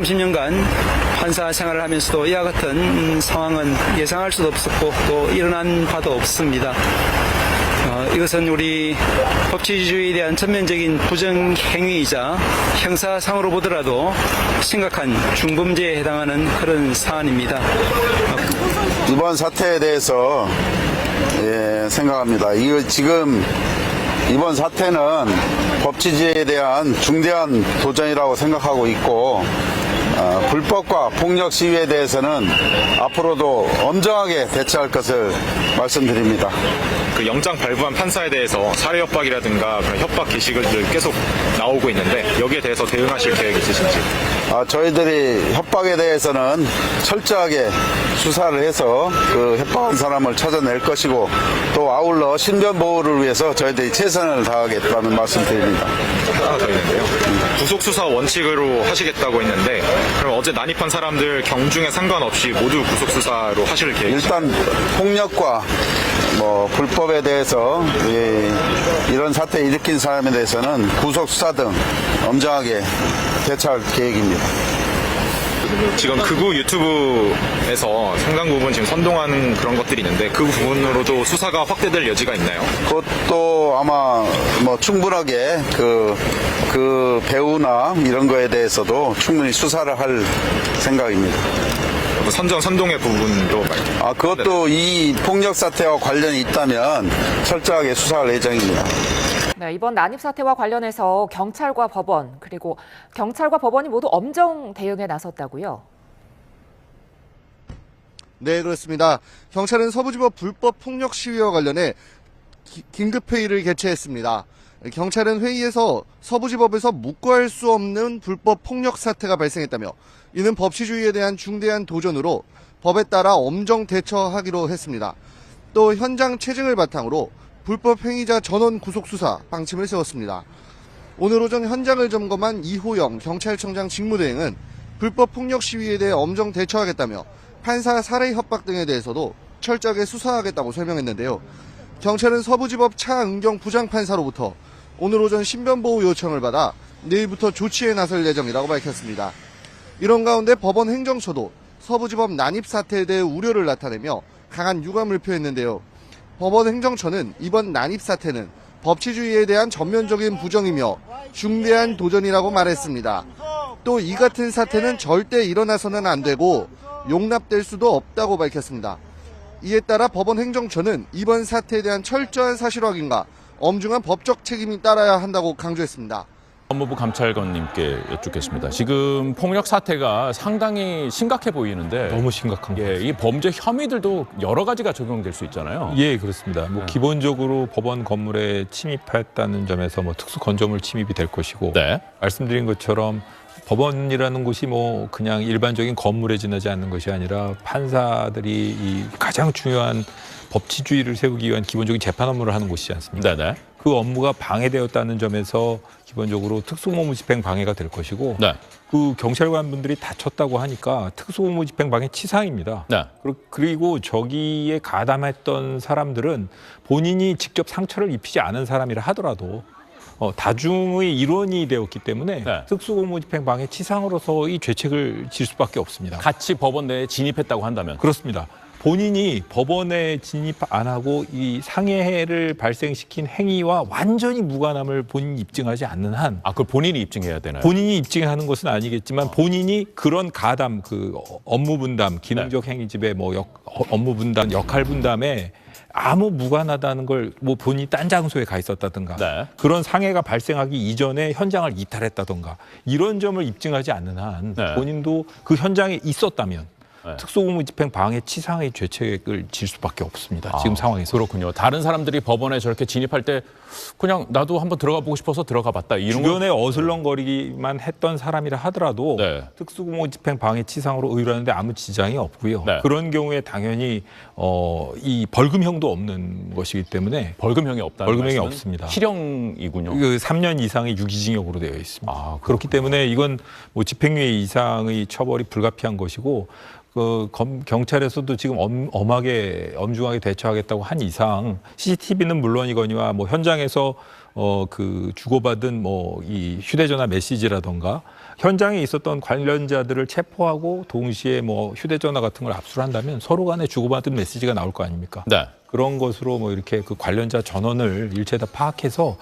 30년간 판사 생활을 하면서도 이와 같은 음, 상황은 예상할 수도 없었고 또 일어난 바도 없습니다. 어, 이것은 우리 법치주의에 대한 전면적인 부정 행위이자 형사상으로 보더라도 심각한 중범죄에 해당하는 그런 사안입니다. 이번 사태에 대해서 예, 생각합니다. 이거 지금 이번 사태는 법치주의에 대한 중대한 도전이라고 생각하고 있고 어, 불법과 폭력 시위에 대해서는 앞으로도 엄정하게 대처할 것을 말씀드립니다. 그 영장 발부한 판사에 대해서 사례 협박이라든가 협박 게시글들 계속 나오고 있는데 여기에 대해서 대응하실 계획 있으신지 아, 저희들이 협박에 대해서는 철저하게 수사를 해서 그 협박한 사람을 찾아낼 것이고 또 아울러 신변 보호를 위해서 저희들이 최선을 다하겠다는 말씀드립니다. 하나 더 있는데요. 구속 수사 원칙으로 하시겠다고 했는데 그럼 어제 난입한 사람들 경중에 상관없이 모두 구속 수사로 하실 계획 일단 폭력과 뭐 불법에 대해서 이, 이런 사태 일으킨 사람에 대해서는 구속 수사 등 엄정하게 대처할 계획입니다. 지금 극우 유튜브에서 상당 부분 지금 선동하는 그런 것들이 있는데 그 부분으로도 수사가 확대될 여지가 있나요? 그것도 아마 뭐 충분하게 그, 그 배우나 이런 거에 대해서도 충분히 수사를 할 생각입니다. 뭐 선전 선동의 부분도 말- 아, 그것도 이 폭력 사태와 관련이 있다면 철저하게 수사할 예정입니다. 네, 이번 난입 사태와 관련해서 경찰과 법원 그리고 경찰과 법원이 모두 엄정 대응에 나섰다고요. 네, 그렇습니다. 경찰은 서부지법 불법 폭력 시위와 관련해 기- 긴급 회의를 개최했습니다. 경찰은 회의에서 서부지법에서 묵과할 수 없는 불법 폭력 사태가 발생했다며 이는 법치주의에 대한 중대한 도전으로 법에 따라 엄정 대처하기로 했습니다. 또 현장 체증을 바탕으로 불법 행위자 전원 구속 수사 방침을 세웠습니다. 오늘 오전 현장을 점검한 이호영 경찰청장 직무대행은 불법 폭력 시위에 대해 엄정 대처하겠다며 판사 살해 협박 등에 대해서도 철저하게 수사하겠다고 설명했는데요. 경찰은 서부지법 차은경 부장판사로부터 오늘 오전 신변보호 요청을 받아 내일부터 조치에 나설 예정이라고 밝혔습니다. 이런 가운데 법원 행정처도 서부지법 난입 사태에 대해 우려를 나타내며 강한 유감을 표했는데요. 법원 행정처는 이번 난입 사태는 법치주의에 대한 전면적인 부정이며 중대한 도전이라고 말했습니다. 또 이 같은 사태는 절대 일어나서는 안 되고 용납될 수도 없다고 밝혔습니다. 이에 따라 법원 행정처는 이번 사태에 대한 철저한 사실 확인과 엄중한 법적 책임이 따라야 한다고 강조했습니다. 법무부 감찰관님께 여쭙겠습니다. 지금 폭력 사태가 상당히 심각해 보이는데 너무 심각한 거. 예, 이 범죄 혐의들도 여러 가지가 적용될 수 있잖아요. 예, 그렇습니다. 뭐 네. 기본적으로 법원 건물에 침입했다는 점에서 뭐 특수 건조물 침입이 될 것이고 네. 말씀드린 것처럼 법원이라는 곳이 뭐 그냥 일반적인 건물에 지나지 않는 것이 아니라 판사들이 이 가장 중요한 법치주의를 세우기 위한 기본적인 재판 업무를 하는 곳이지 않습니까? 네 네. 그 업무가 방해되었다는 점에서 기본적으로 특수공무 집행 방해가 될 것이고 네. 그 경찰관 분들이 다쳤다고 하니까 특수공무 집행 방해 치상입니다. 네. 그리- 그리고 저기에 가담했던 사람들은 본인이 직접 상처를 입히지 않은 사람이라 하더라도 어, 다중의 일원이 되었기 때문에 네. 특수공무집행 방해 치상으로서 이 죄책을 질 수밖에 없습니다. 같이 법원 내에 진입했다고 한다면 그렇습니다. 본인이 법원에 진입 안 하고 이 상해를 발생시킨 행위와 완전히 무관함을 본인이 입증하지 않는 한 아, 그걸 본인이 입증해야 되나요? 본인이 입증하는 것은 아니겠지만 본인이 그런 가담, 그 업무 분담, 기능적 행위집의 뭐 역, 어, 업무 분담, 역할 분담에 아무 무관하다는 걸 뭐 본인이 딴 장소에 가 있었다든가 네. 그런 상해가 발생하기 이전에 현장을 이탈했다든가 이런 점을 입증하지 않는 한 네. 본인도 그 현장에 있었다면 네. 특수공무 집행 방해 치상의 죄책을 질 수밖에 없습니다. 지금 아, 상황에서. 그렇군요. 다른 사람들이 법원에 저렇게 진입할 때 그냥 나도 한번 들어가 보고 싶어서 들어가 봤다. 이런 거 주변에 어슬렁거리기만 했던 사람이라 하더라도 네. 특수공무 집행 방해 치상으로 의뢰하는데 아무 지장이 없고요. 네. 그런 경우에 당연히 어, 이 벌금형도 없는 것이기 때문에 벌금형이 없다는 벌금형이 없습니다. 실형이군요. 그 3년 이상의 유기징역으로 되어 있습니다. 아, 그렇기 때문에 이건 뭐 집행유예 이상의 처벌이 불가피한 것이고 그 검, 경찰에서도 지금 엄, 엄하게 엄중하게 대처하겠다고 한 이상 CCTV는 물론이거니와 뭐 현장에서 어 그 주고받은 뭐 이 휴대전화 메시지라던가 현장에 있었던 관련자들을 체포하고 동시에 뭐 휴대전화 같은 걸 압수를 한다면 서로 간에 주고받은 메시지가 나올 거 아닙니까? 네. 그런 것으로 뭐 이렇게 그 관련자 전원을 일체 다 파악해서